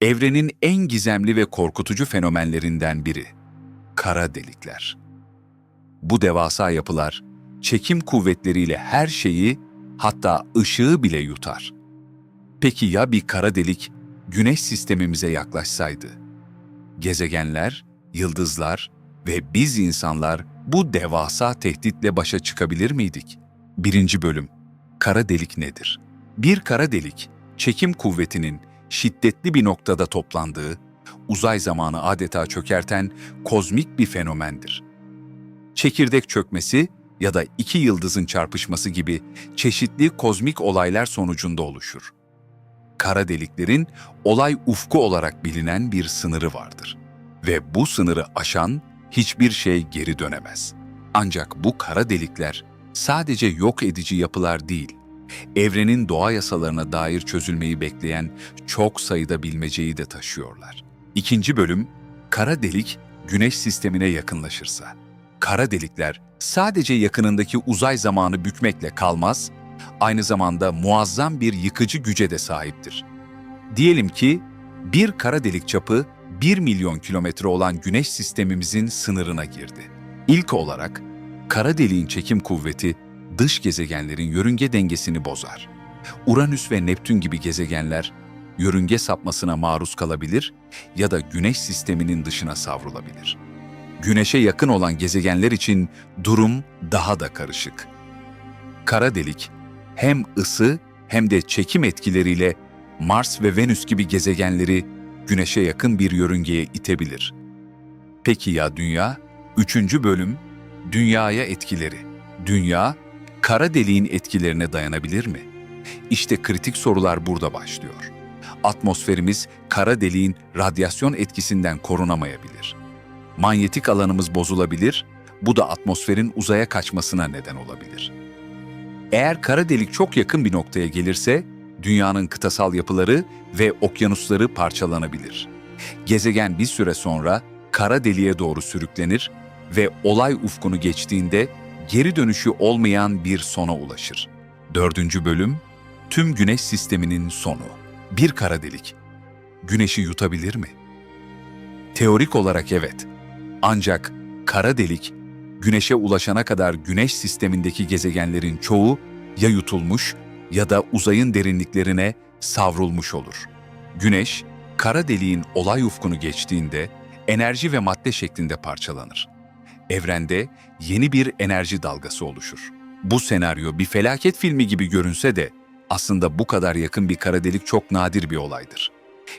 Evrenin en gizemli ve korkutucu fenomenlerinden biri. Kara delikler. Bu devasa yapılar, çekim kuvvetleriyle her şeyi, hatta ışığı bile yutar. Peki ya bir kara delik, güneş sistemimize yaklaşsaydı? Gezegenler, yıldızlar ve biz insanlar bu devasa tehditle başa çıkabilir miydik? Birinci bölüm, kara delik nedir? Bir kara delik, çekim kuvvetinin şiddetli bir noktada toplandığı, uzay zamanı adeta çökerten kozmik bir fenomendir. Çekirdek çökmesi ya da iki yıldızın çarpışması gibi çeşitli kozmik olaylar sonucunda oluşur. Kara deliklerin olay ufku olarak bilinen bir sınırı vardır ve bu sınırı aşan hiçbir şey geri dönemez. Ancak bu kara delikler sadece yok edici yapılar değil, evrenin doğa yasalarına dair çözülmeyi bekleyen çok sayıda bilmeceyi de taşıyorlar. İkinci bölüm, kara delik güneş sistemine yakınlaşırsa. Kara delikler sadece yakınındaki uzay zamanı bükmekle kalmaz, aynı zamanda muazzam bir yıkıcı güce de sahiptir. Diyelim ki bir kara delik çapı 1 milyon kilometre olan güneş sistemimizin sınırına girdi. İlk olarak kara deliğin çekim kuvveti dış gezegenlerin yörünge dengesini bozar. Uranüs ve Neptün gibi gezegenler yörünge sapmasına maruz kalabilir ya da güneş sisteminin dışına savrulabilir. Güneşe yakın olan gezegenler için durum daha da karışık. Kara delik hem ısı hem de çekim etkileriyle Mars ve Venüs gibi gezegenleri Güneş'e yakın bir yörüngeye itebilir. Peki ya Dünya? Üçüncü bölüm, Dünyaya etkileri. Dünya, kara deliğin etkilerine dayanabilir mi? İşte kritik sorular burada başlıyor. Atmosferimiz kara deliğin radyasyon etkisinden korunamayabilir. Manyetik alanımız bozulabilir, bu da atmosferin uzaya kaçmasına neden olabilir. Eğer kara delik çok yakın bir noktaya gelirse, dünyanın kıtasal yapıları ve okyanusları parçalanabilir. Gezegen bir süre sonra kara deliğe doğru sürüklenir ve olay ufkunu geçtiğinde geri dönüşü olmayan bir sona ulaşır. Dördüncü bölüm, tüm güneş sisteminin sonu. Bir kara delik. Güneşi yutabilir mi? Teorik olarak evet. Ancak kara delik, güneşe ulaşana kadar güneş sistemindeki gezegenlerin çoğu ya yutulmuş ya da uzayın derinliklerine savrulmuş olur. Güneş, kara deliğin olay ufkunu geçtiğinde enerji ve madde şeklinde parçalanır. Evrende yeni bir enerji dalgası oluşur. Bu senaryo bir felaket filmi gibi görünse de aslında bu kadar yakın bir kara delik çok nadir bir olaydır.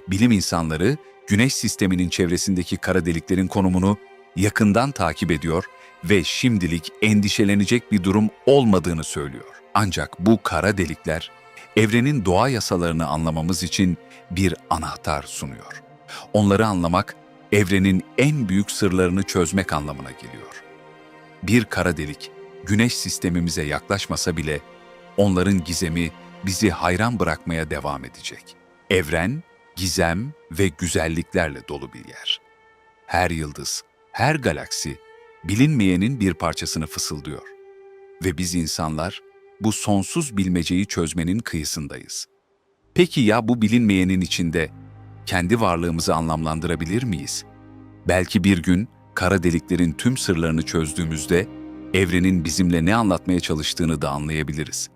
Bilim insanları Güneş sisteminin çevresindeki kara deliklerin konumunu yakından takip ediyor ve şimdilik endişelenecek bir durum olmadığını söylüyor. Ancak bu kara delikler evrenin doğa yasalarını anlamamız için bir anahtar sunuyor. Onları anlamak evrenin en büyük sırlarını çözmek anlamına geliyor. Bir kara delik güneş sistemimize yaklaşmasa bile onların gizemi bizi hayran bırakmaya devam edecek. Evren gizem ve güzelliklerle dolu bir yer. Her yıldız, her galaksi bilinmeyenin bir parçasını fısıldıyor. Ve biz insanlar bu sonsuz bilmeceyi çözmenin kıyısındayız. Peki ya bu bilinmeyenin içinde kendi varlığımızı anlamlandırabilir miyiz? Belki bir gün kara deliklerin tüm sırlarını çözdüğümüzde evrenin bizimle ne anlatmaya çalıştığını da anlayabiliriz.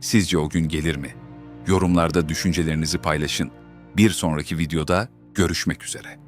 Sizce o gün gelir mi? Yorumlarda düşüncelerinizi paylaşın. Bir sonraki videoda görüşmek üzere.